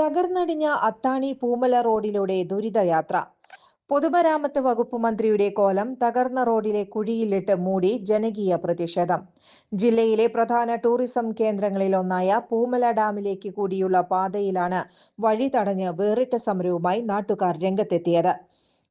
തകർന്നടിഞ്ഞ അത്താണി പൂമല റോഡിലൂടെ ദുരിതയാത്ര. പൊതുമരാമത്ത് വകുപ്പ് മന്ത്രിയുടെ കോലം തകർന്ന റോഡിലെ കുഴിയിലിട്ട് മൂടി ജനകീയ പ്രതിഷേധം. ജില്ലയിലെ പ്രധാന ടൂറിസം കേന്ദ്രങ്ങളിൽ ഒന്നായ പൂമല ഡാമിലേക്ക് കൂടിയുള്ള പാതയിലാണ് വഴി തടഞ്ഞ് വേറിട്ട സമരവുമായി നാട്ടുകാർ രംഗത്തെത്തിയത്.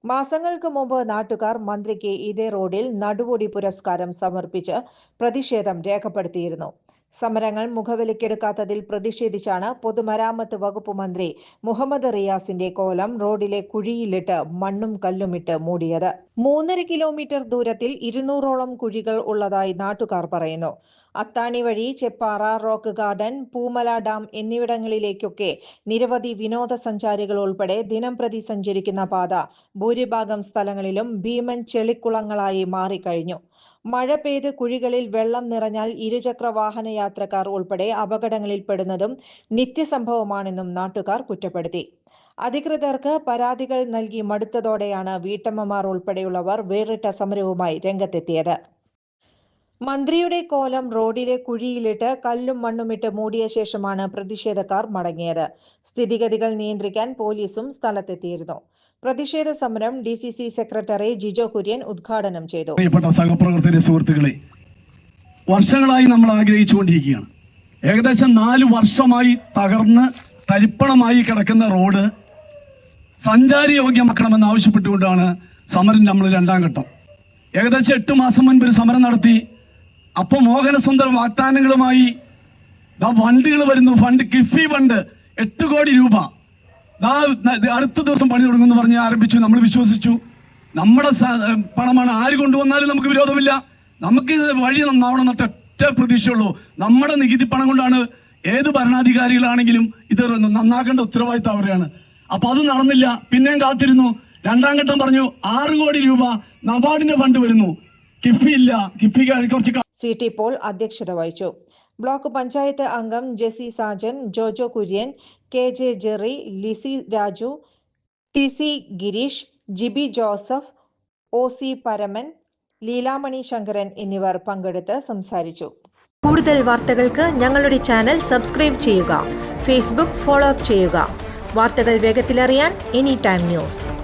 മാസങ്ങൾക്ക് മുമ്പ് നാട്ടുകാർ മന്ത്രിക്ക് ഇതേ റോഡിൽ നടുവൊടി പുരസ്കാരം സമർപ്പിച്ച് പ്രതിഷേധം രേഖപ്പെടുത്തിയിരുന്നു. സമരങ്ങൾ മുഖവിലക്കെടുക്കാത്തതിൽ പ്രതിഷേധിച്ചാണ് പൊതുമരാമത്ത് വകുപ്പ് മന്ത്രി മുഹമ്മദ് റിയാസിന്റെ കോലം റോഡിലെ കുഴിയിലിട്ട് മണ്ണും കല്ലുമിട്ട് മൂടിയത്. മൂന്നര കിലോമീറ്റർ ദൂരത്തിൽ ഇരുന്നൂറോളം കുഴികൾ ഉള്ളതായി നാട്ടുകാർ പറയുന്നു. അത്താണി വഴി Cheppara rock garden Poomala dam എന്നിവിടങ്ങളിലേക്കൊക്കെ നിരവധി വിനോദസഞ്ചാരികൾ ഉൾപ്പെടെ ദിനംപ്രതി സഞ്ചരിക്കുന്ന പാത ഭൂരിഭാഗം സ്ഥലങ്ങളിലും ഭീമൻ ചെളിക്കുളങ്ങളായി മാറിക്കഴിഞ്ഞു. മഴ പെയ്ത് കുഴികളിൽ വെള്ളം നിറഞ്ഞാൽ ഇരുചക്ര വാഹന യാത്രക്കാർ ഉൾപ്പെടെ അപകടങ്ങളിൽപ്പെടുന്നതും നിത്യസംഭവമാണെന്നും നാട്ടുകാർ കുറ്റപ്പെടുത്തി. അധികൃതർക്ക് പരാതികൾ നൽകി മടുത്തതോടെയാണ് വീട്ടമ്മമാർ ഉൾപ്പെടെയുള്ളവർ വേറിട്ട സമരവുമായി രംഗത്തെത്തിയത്. മന്ത്രിയുടെ കോലം റോഡിലെ കുഴിയിലിട്ട് കല്ലും മണ്ണുമിട്ട് മൂടിയ ശേഷമാണ് പ്രതിഷേധക്കാർ മടങ്ങിയത്. സ്ഥിതിഗതികൾ നിയന്ത്രിക്കാൻ പോലീസും സ്ഥലത്തെത്തിയിരുന്നു. പ്രതിഷേധ സമരം D C C secretary Jijo Kurian ഉദ്ഘാടനം ചെയ്തു. പ്രിയപ്പെട്ട സഹപ്രവർത്തക സുഹൃത്തുക്കളെ വർഷങ്ങളായി നമ്മൾ ആഗ്രഹിച്ചുകൊണ്ടിരിക്കുകയാണ്. ഏകദേശം നാല് വർഷമായി തകർന്ന് തരിപ്പണമായി കിടക്കുന്ന റോഡ് സഞ്ചാരി യോഗ്യമാക്കണമെന്ന് ആവശ്യപ്പെട്ടുകൊണ്ടാണ് സമരം നമ്മൾ രണ്ടാം ഘട്ടം. ഏകദേശം എട്ട് മാസം മുൻപ് ഒരു സമരം നടത്തി. അപ്പോൾ മോഹനസുന്ദർ വാഗ്ദാനങ്ങളുമായി വണ്ടികൾ വരുന്നു. ഫണ്ട് കിഫി ഫണ്ട് എട്ട് കോടി രൂപ. അടുത്ത ദിവസം പണി തുടങ്ങുമെന്ന് പറഞ്ഞ് ആരംഭിച്ചു. നമ്മൾ വിശ്വസിച്ചു. നമ്മുടെ പണമാണ് ആര് കൊണ്ടുവന്നാലും നമുക്ക് വിരോധമില്ല. നമുക്ക് ഇത് വഴി നന്നാവണം എന്നത്തെ ഒറ്റ പ്രതീക്ഷയുള്ളൂ. നമ്മുടെ നികുതി പണം കൊണ്ടാണ് ഏത് ഭരണാധികാരികളാണെങ്കിലും ഇത് നന്നാക്കേണ്ട ഉത്തരവാദിത്തം അവരെയാണ് അപ്പൊ അത് നടന്നില്ല. പിന്നെയും കാത്തിരുന്നു. രണ്ടാം ഘട്ടം പറഞ്ഞു ആറ് കോടി രൂപ നബാർഡിന്റെ ഫണ്ട് വരുന്നു. കിഫി ഇല്ല. കിഫി കുറച്ച് സി ടി പോൾ അധ്യക്ഷത വഹിച്ചു. ബ്ലോക്ക് പഞ്ചായത്ത് അംഗം Jessy Sajan Jojo Kurian K J Jerry Lizzy Raju T C Girish Jibi Joseph O C Paraman Leelamani Sankaran എന്നിവർ പങ്കെടുത്ത് സംസാരിച്ചു. കൂടുതൽ വാർത്തകൾക്ക് ഞങ്ങളുടെ ചാനൽ സബ്സ്ക്രൈബ് ചെയ്യുക ഫേസ്ബുക്ക് ഫോളോ അപ്പ് ചെയ്യുക. വാർത്തകൾ വേഗത്തിലറിയാൻ എനി ടൈം ന്യൂസ്.